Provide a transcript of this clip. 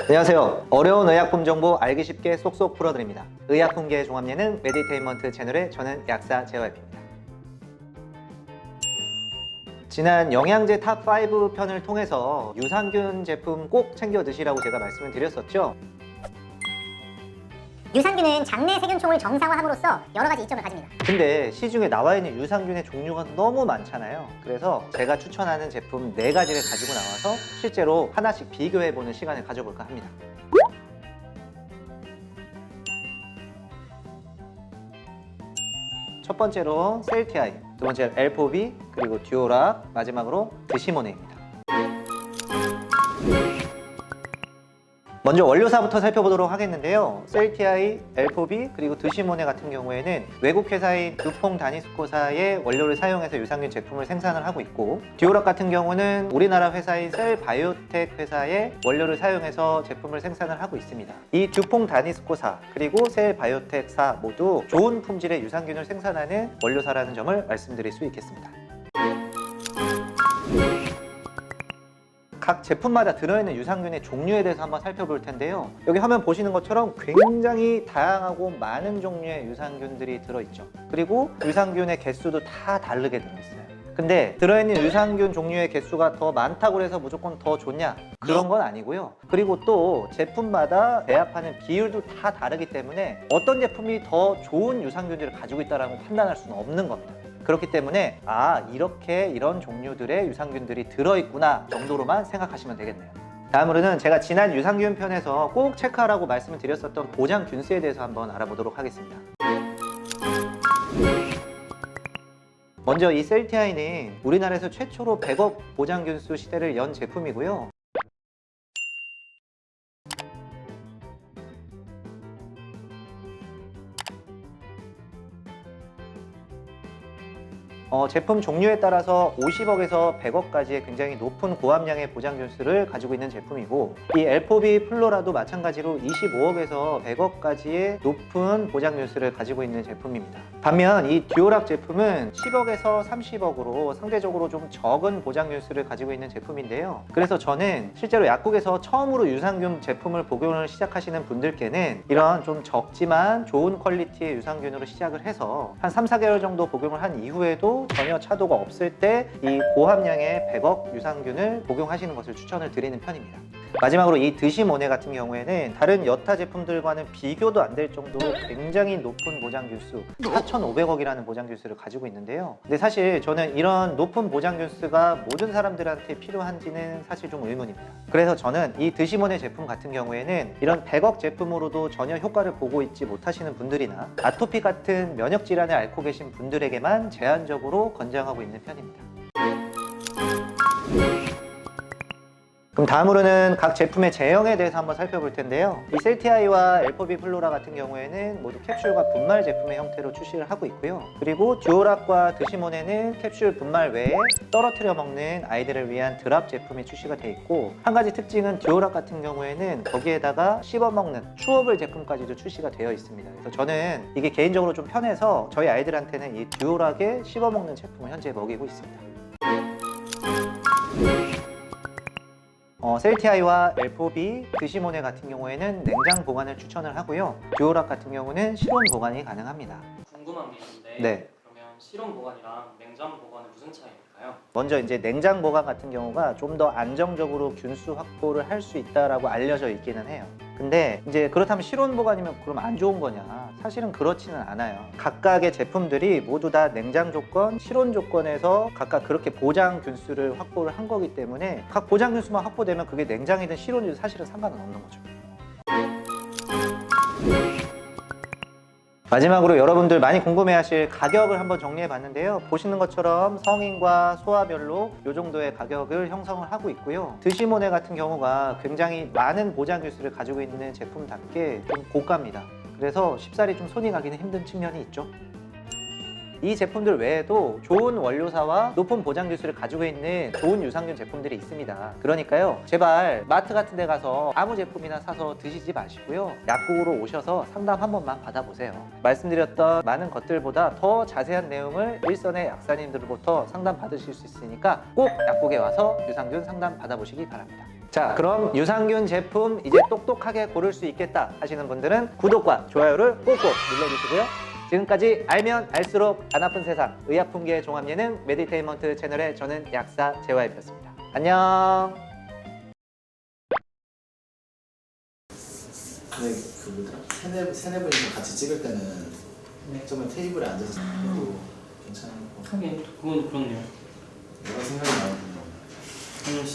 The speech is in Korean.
안녕하세요. 어려운 의약품 정보 알기 쉽게 쏙쏙 풀어드립니다. 의약품계 종합 예능 메디테인먼트 채널의 저는 약사 제와입입니다. 지난 영양제 탑5 편을 통해서 유산균 제품 꼭 챙겨 드시라고 제가 말씀을 드렸었죠. 유산균은 장내 세균총을 정상화함으로써 여러 가지 이점을 가집니다. 근데 시중에 나와 있는 유산균의 종류가 너무 많잖아요. 그래서 제가 추천하는 제품 네가지를 가지고 나와서 실제로 하나씩 비교해보는 시간을 가져볼까 합니다. 첫 번째로 셀티아이, 두 번째로 엘포비, 그리고 듀오락, 마지막으로 드시모네입니다. 먼저 원료사부터 살펴보도록 하겠는데요. 셀티아이, 엘포비, 그리고 드시모네 같은 경우에는 외국 회사인 두퐁 다니스코사의 원료를 사용해서 유산균 제품을 생산을 하고 있고 듀오락 같은 경우는 우리나라 회사인 셀바이오텍 회사의 원료를 사용해서 제품을 생산을 하고 있습니다. 이 듀퐁 다니스코사 그리고 셀바이오텍사 모두 좋은 품질의 유산균을 생산하는 원료사라는 점을 말씀드릴 수 있겠습니다. 각 제품마다 들어있는 유산균의 종류에 대해서 한번 살펴볼 텐데요. 여기 화면 보시는 것처럼 굉장히 다양하고 많은 종류의 유산균들이 들어있죠. 그리고 유산균의 개수도 다 다르게 들어있어요. 근데 들어있는 유산균 종류의 개수가 더 많다고 해서 무조건 더 좋냐? 그런 건 아니고요. 그리고 또 제품마다 배합하는 비율도 다 다르기 때문에 어떤 제품이 더 좋은 유산균들을 가지고 있다는 판단할 수는 없는 겁니다. 그렇기 때문에 아 이렇게 이런 종류들의 유산균들이 들어있구나 정도로만 생각하시면 되겠네요. 다음으로는 제가 지난 유산균 편에서 꼭 체크하라고 말씀을 드렸었던 보장균수에 대해서 한번 알아보도록 하겠습니다. 먼저 이 셀티아이는 우리나라에서 최초로 100억 보장균수 시대를 연 제품이고요. 어, 제품 종류에 따라서 50억에서 100억까지의 굉장히 높은 고함량의 보장균수를 가지고 있는 제품이고 이 엘포비 플로라도 마찬가지로 25억에서 100억까지의 높은 보장균수를 가지고 있는 제품입니다. 반면 이 듀오락 제품은 10억에서 30억으로 상대적으로 좀 적은 보장균수를 가지고 있는 제품인데요. 그래서 저는 실제로 약국에서 처음으로 유산균 제품을 복용을 시작하시는 분들께는 이런 좀 적지만 좋은 퀄리티의 유산균으로 시작을 해서 한 3, 4개월 정도 복용을 한 이후에도 전혀 차도가 없을 때 이 고함량의 100억 유산균을 복용하시는 것을 추천을 드리는 편입니다. 마지막으로 이 드시모네 같은 경우에는 다른 여타 제품들과는 비교도 안 될 정도로 굉장히 높은 보장균수 4,500억이라는 보장균수를 가지고 있는데요. 근데 사실 저는 이런 높은 보장균수가 모든 사람들한테 필요한지는 사실 좀 의문입니다. 그래서 저는 이 드시모네 제품 같은 경우에는 이런 100억 제품으로도 전혀 효과를 보고 있지 못하시는 분들이나 아토피 같은 면역 질환을 앓고 계신 분들에게만 제한적으로 권장하고 있는 편입니다. 그럼 다음으로는 각 제품의 제형에 대해서 한번 살펴볼 텐데요. 이 셀티아이와 엘포비 플로라 같은 경우에는 모두 캡슐과 분말 제품의 형태로 출시를 하고 있고요. 그리고 듀오락과 드시몬에는 캡슐 분말 외에 떨어뜨려 먹는 아이들을 위한 드랍 제품이 출시가 돼 있고 한 가지 특징은 듀오락 같은 경우에는 거기에다가 씹어 먹는 추어블 제품까지도 출시가 되어 있습니다. 그래서 저는 이게 개인적으로 좀 편해서 저희 아이들한테는 이 듀오락에 씹어 먹는 제품을 현재 먹이고 있습니다. 어, 셀티아이와 엘포비, 드시모네 같은 경우에는 냉장 보관을 추천을 하고요. 듀오락 같은 경우는 실온 보관이 가능합니다. 궁금한 게 있는데 네. 그러면 실온 보관이랑 냉장 보관은 무슨 차이일까요? 먼저 이제 냉장 보관 같은 경우가 좀 더 안정적으로 균수 확보를 할 수 있다라고 알려져 있기는 해요. 근데 이제 그렇다면 실온 보관이면 그럼 안 좋은 거냐? 사실은 그렇지는 않아요. 각각의 제품들이 모두 다 냉장 조건, 실온 조건에서 각각 그렇게 보장 균수를 확보를 한 거기 때문에 각 보장 균수만 확보되면 그게 냉장이든 실온이든 사실은 상관은 없는 거죠. 마지막으로 여러분들 많이 궁금해하실 가격을 한번 정리해 봤는데요. 보시는 것처럼 성인과 소아별로 이 정도의 가격을 형성을 하고 있고요. 드시모네 같은 경우가 굉장히 많은 보장 기술을 가지고 있는 제품답게 좀 고가입니다. 그래서 쉽사리 좀 손이 가기는 힘든 측면이 있죠. 이 제품들 외에도 좋은 원료사와 높은 보장 기술을 가지고 있는 좋은 유산균 제품들이 있습니다. 그러니까요, 제발 마트 같은 데 가서 아무 제품이나 사서 드시지 마시고요. 약국으로 오셔서 상담 한 번만 받아보세요. 말씀드렸던 많은 것들보다 더 자세한 내용을 일선의 약사님들로부터 상담 받으실 수 있으니까 꼭 약국에 와서 유산균 상담 받아보시기 바랍니다. 자, 그럼 유산균 제품 이제 똑똑하게 고를 수 있겠다 하시는 분들은 구독과 좋아요를 꼭꼭 눌러주시고요. 지금까지 알면 알수록 안 아픈 세상 의약품계의 종합 예능 메디테인먼트 채널의 저는 약사 재화입이었습니다. 안녕. 근데 그 뭐더라? 세네 세네 분이서 같이 찍을 때는 정말 테이블에 앉아서 해도 괜찮은 거 하긴 그건 그렇네요. 여러 생각이 나거든요. 저는